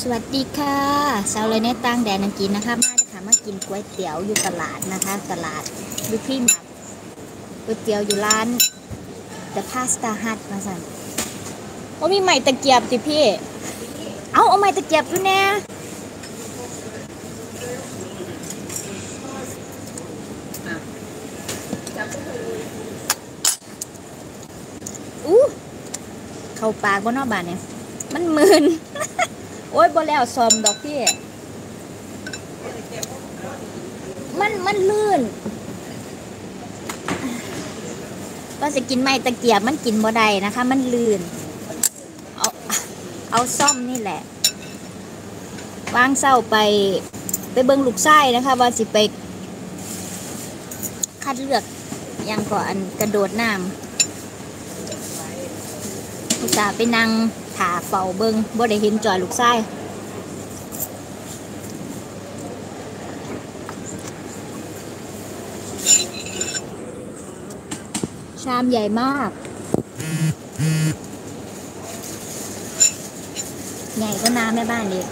สวัสดีค่ะสาวเลยในต่างแดนอังกฤษนะคะ มาจะค่ะมากินก๋วยเตี๋ยวอยู่ตลาดนะคะ ตลาดอยู่ที่มาก๋วยเตี๋ยวอยู่ร้าน The Pasta Hut มาสั่นว่ามีไม้ตะเกียบจิพี่ เอาเอาไม้ตะเกียบดูแน่อู้เข้าปากบ่นอกบานเนี่ย มันมึนโอ้ยบ่แล้วซอมดอกพี่มันมันลื่น ก็จะกินไม้ตะเกียบมันกินบ่ได้นะคะ มันลื่น เอาเอาซ่อมนี่แหละวางเศร้าไปไปเบิ่งลูกไส้นะคะ ว่าสิไปคัดเลือกอยังก่อนกระโดดน้ำอุตส่าห์ไปนั่ง ถาเฝ้าเบิงบ่ได้เห็นจอยลูกไส้ชามใหญ่มาก ใหญ่ก็น้ำแม่บ้านเด็ก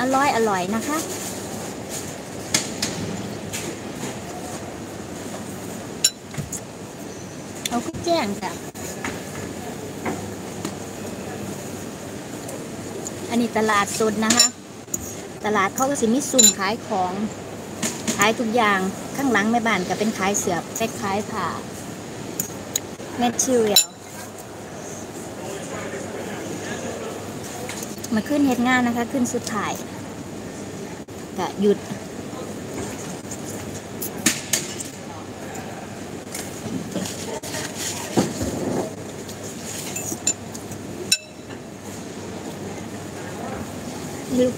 อร่อยอร่อยนะคะ เอาขึ้นแจ้งจ้ะอันนี้ตลาดสดนะคะ ตลาดเขาก็สิมีสุ่มขายของขายทุกอย่างข้างหลังแม่บ้านก็เป็นขายเสือแพ็คขายผ้าแมทชิวเรียลมาขึ้นเฮ็ดงานนะคะ ขึ้นสุดท้ายก็หยุด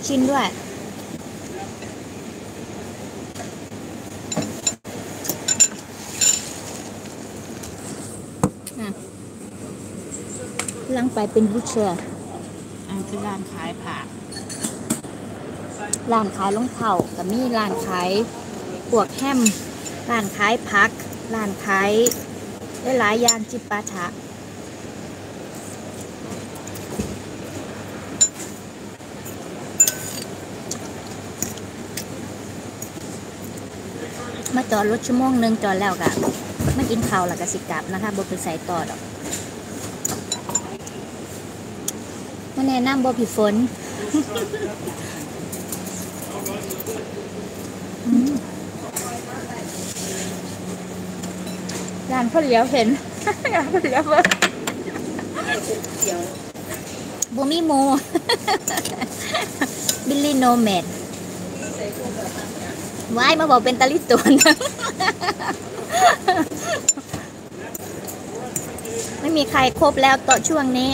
ชิ้นด้วยอะหลังไปเป็นบูเชอร์อันคือร้านขายผักร้านขายรองเท้ากับมีร้านขายพวกแฮมร้านขายพักร้านขายหลายๆอย่างจิปาถะ มาจอดรถชั่วโมงหนึ่งจอดแล้วกะไม่กินข้าวแล้วก็สิกลับนะคะบไปใส่ต่อดอกมาแนะนำบผิดฝนร้านข้าวเหลียวเห็นร้านข้าวเหลียวเบิ่งบูมิโมบิลลี่โนเมด วายมาบอกเป็นตะลิตวนไม่มีใครครบแล้วต่อช่วงนี้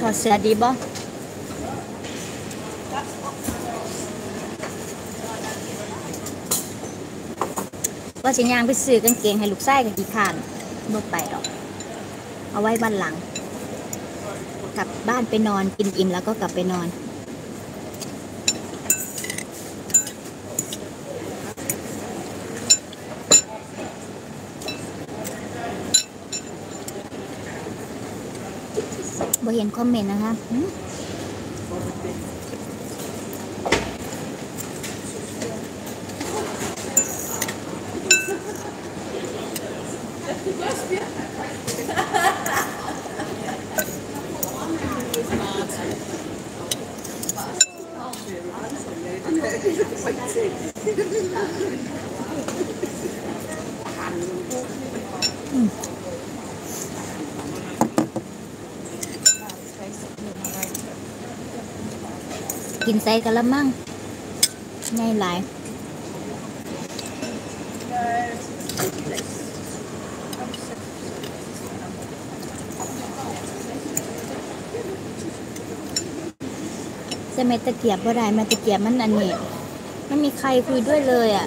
ถอดเสื้อดีบ่ ว่าสิยางไปซื้อกางเกงให้ลูกไส้กับกี่ขานบ่ไปหรอก เอาไว้บ้านหลัง กลับบ้านไปนอนกินอิ่มแล้วก็กลับไปนอนบ่เห็นคอมเมนต์นะคะ กินใส่กันละมั่งง่ายหลายจะไม่ตะเกียบบ่ได้มาตะเกียบมันอันนี้ไม่มีใครคุยด้วยเลยอะ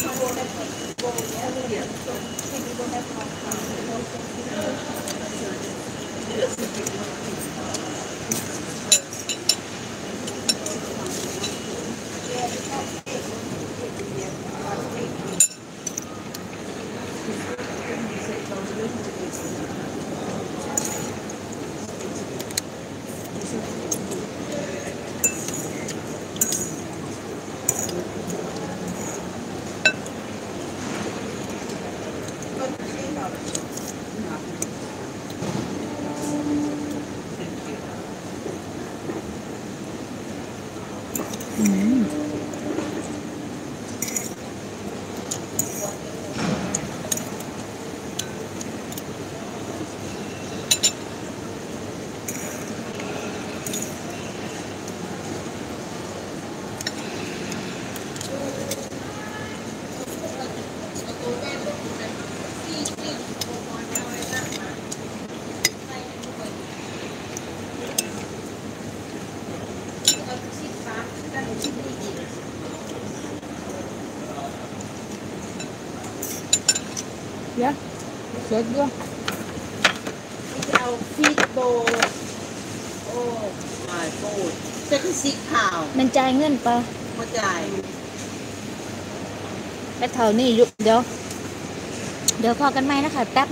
Thank you. อื สร็จด้วยจะเอาฟีดโบโอ้ไม่พูดจะคือสีขาวมันจ่ายเงินปะมาจ่ายแล้วเท่านี้อยู่เดี๋ยว เดี๋ยวพอกันไหมนะคะแป๊บ